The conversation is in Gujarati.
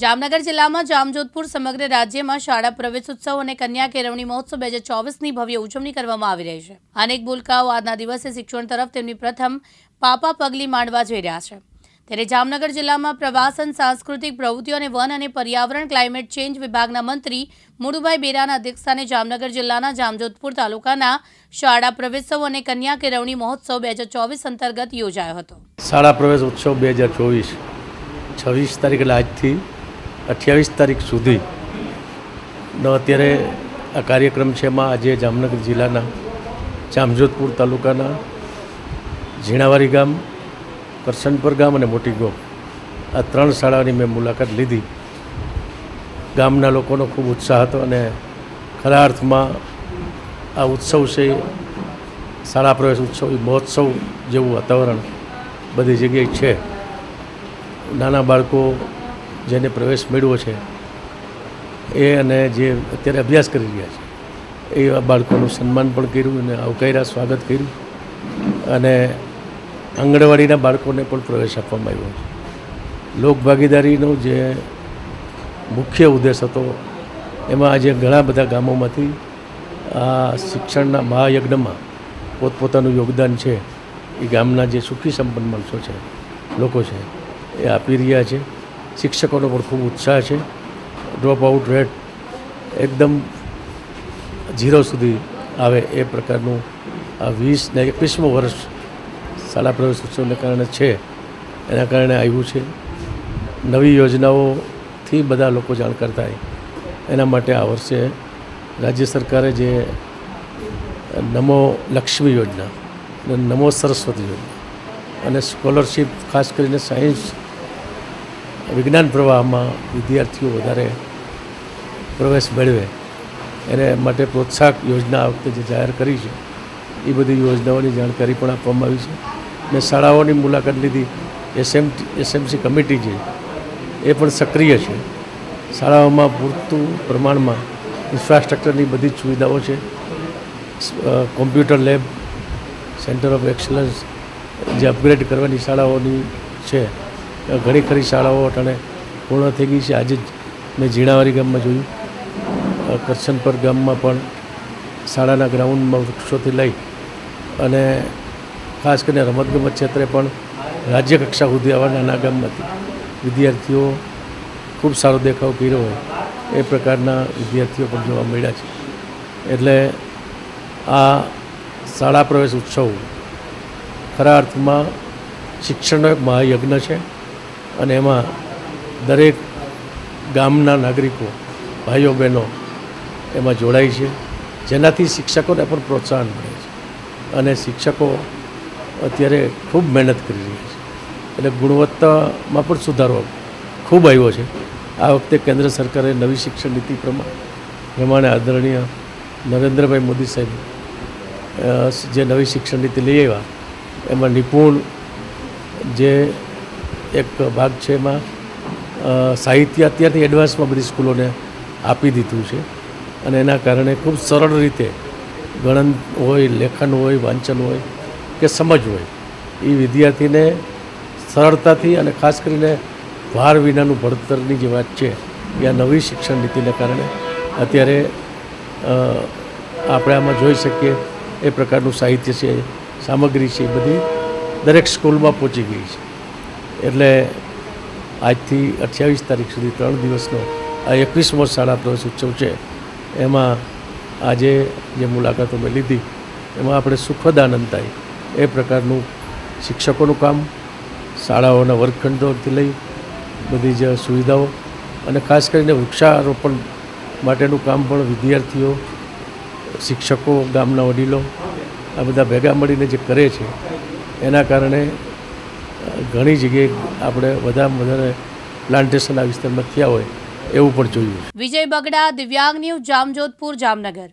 જામનગર જિલ્લામાં જામજોધપુર સમગ્ર રાજ્યમાં શાળા પ્રવેશોત્સવ અને કન્યા કેળવણી મહોત્સવ બે હજાર ચોવીસની ભવ્ય ઉજવણી કરવામાં આવી રહી છે. અનેક ભૂલકાઓ આજના દિવસે શિક્ષણ તરફ તેમની પ્રથમ પાપા પગલી માંડવા જઈ રહ્યા છે. ત્યારે જામનગર જિલ્લામાં પ્રવાસન સાંસ્કૃતિક પ્રવૃત્તિઓ અને વન અને પર્યાવરણ ક્લાઇમેટ ચેન્જ વિભાગના મંત્રી મુળુભાઈ બેરાના અધ્યક્ષસ્થાને જામનગર જિલ્લાના જામજોધપુર તાલુકાના શાળા પ્રવેશોત્સવ અને કન્યા કેળવણી મહોત્સવ બે હજાર ચોવીસ અંતર્ગત યોજાયો હતો. શાળા પ્રવેશ ઉત્સવ બે હજાર ચોવીસ તારીખ આજથી અઠ્યાવીસ તારીખ સુધી નો, અત્યારે આ કાર્યક્રમ છે એમાં આજે જામનગર જિલ્લાના જામજોધપુર તાલુકાના ઝીણાવારી ગામ, કરસનપર ગામ અને મોટી ગોમ આ ત્રણ શાળાની મેં મુલાકાત લીધી. ગામના લોકોનો ખૂબ ઉત્સાહ હતો અને ખરા અર્થમાં આ ઉત્સવ છે શાળા પ્રવેશ ઉત્સવ મહોત્સવ જેવું વાતાવરણ બધી જગ્યાએ છે. નાના બાળકો જેને પ્રવેશ મેળવ્યો છે, એ અને જે અત્યારે અભ્યાસ કરી રહ્યા છે, એ બાળકોનું સન્માન પણ કર્યું અને આવકાર્યા સ્વાગત કર્યું અને આંગણવાડીના બાળકોને પણ પ્રવેશ આપવામાં આવ્યો છે. લોકભાગીદારીનો જે મુખ્ય ઉદ્દેશ હતો, એમાં આજે ઘણા બધા ગામોમાંથી આ શિક્ષણના મહાયજ્ઞમાં પોતપોતાનું યોગદાન છે, એ ગામના જે સુખી સંપન્ન માણસો છે, લોકો છે, એ આપી રહ્યા છે. શિક્ષકોનો પણ ખૂબ ઉત્સાહ છે. ડ્રોપ આઉટ રેટ એકદમ ઝીરો સુધી આવે એ પ્રકારનું આ વીસ ને એકવીસમું વર્ષ શાળા પ્રવેશ ઉત્સવને કારણે છે. એના કારણે આવ્યું છે. નવી યોજનાઓથી બધા લોકો જાણકાર થાય. એના માટે આ વર્ષે રાજ્ય સરકારે જે નમો લક્ષ્મી યોજના અને નમો સરસ્વતી યોજના અને સ્કોલરશિપ ખાસ કરીને સાયન્સ વિજ્ઞાન પ્રવાહમાં વિદ્યાર્થીઓ વધારે પ્રવેશ મેળવે, એને માટે પ્રોત્સાહક યોજના આ વખતે જે જાહેર કરી છે, એ બધી યોજનાઓની જાણકારી પણ આપવામાં આવી છે. મેં શાળાઓની મુલાકાત લીધી, એસએમ, એસએમસી કમિટી છે એ પણ સક્રિય છે. શાળાઓમાં પૂરતું પ્રમાણમાં ઇન્ફ્રાસ્ટ્રક્ચરની બધી જ સુવિધાઓ છે. Computer lab, centre of excellence, જે અપગ્રેડ કરવાની શાળાઓની છે ઘણી ખરી શાળાઓ અટાણે પૂર્ણ થઈ ગઈ છે. આજે જ મેં ઝીણાવારી ગામમાં જોયું. કરશનપર ગામમાં પણ શાળાના ગ્રાઉન્ડમાં વૃક્ષોથી લઈ અને ખાસ કરીને રમતગમત ક્ષેત્રે પણ રાજ્ય કક્ષા સુધી આવા નાના ગામમાંથી વિદ્યાર્થીઓ ખૂબ સારો દેખાવ કર્યો હોય એ પ્રકારના વિદ્યાર્થીઓ પણ જોવા મળ્યા છે. એટલે આ શાળા પ્રવેશ ઉત્સવ ખરા અર્થમાં શિક્ષણનો એક મહાયજ્ઞ છે. અને એમાં દરેક ગામના નાગરિકો, ભાઈઓ, બહેનો એમાં જોડાય છે. જેનાથી શિક્ષકોને પણ પ્રોત્સાહન મળે છે. અને શિક્ષકો અત્યારે ખૂબ મહેનત કરી રહ્યા છે. એટલે ગુણવત્તામાં પણ સુધારો ખૂબ આવ્યો છે. આ વખતે કેન્દ્ર સરકારે નવી શિક્ષણ નીતિ પ્રમાણે પ્રમાણે આદરણીય નરેન્દ્રભાઈ મોદી સાહેબ જે નવી શિક્ષણ નીતિ લઈ આવ્યા, એમાં નિપુણ જે એક ભાગ છે એમાં સાહિત્ય અત્યારથી એડવાન્સમાં બધી સ્કૂલોને આપી દીધું છે. અને એના કારણે ખૂબ સરળ રીતે ગણન હોય, લેખન હોય, વાંચન હોય કે સમજ હોય, એ વિદ્યાર્થીને સરળતાથી અને ખાસ કરીને ભાર વિનાનું ભણતરની જે વાત છે, એ આ નવી શિક્ષણ નીતિને કારણે અત્યારે આપણે આમાં જોઈ શકીએ એ પ્રકારનું સાહિત્ય છે, સામગ્રી છે બધી દરેક સ્કૂલમાં પહોંચી ગઈ છે. એટલે આજથી અઠ્યાવીસ તારીખ સુધી ત્રણ દિવસનો આ એકવીસમો શાળા પ્રવેશ ઉત્સવ છે. એમાં આજે જે મુલાકાતો મેં લીધી, એમાં આપણે સુખદ આનંદ થાય. એ પ્રકારનું શિક્ષકોનું કામ, શાળાઓના વર્ગખંડોથી લઈ બધી જ સુવિધાઓ અને ખાસ કરીને વૃક્ષારોપણ માટેનું કામ પણ વિદ્યાર્થીઓ, શિક્ષકો, ગામના વડીલો આ બધા ભેગા મળીને જે કરે છે, એના કારણે ઘણી જગ્યાએ આપણે વધારે વધારે પ્લાન્ટેશન આ વિસ્તારમાં થયા હોય એવું પણ જોયું વિજય બગડા, દિવ્યાંગ ન્યૂઝ, જામજોધપુર, જામનગર.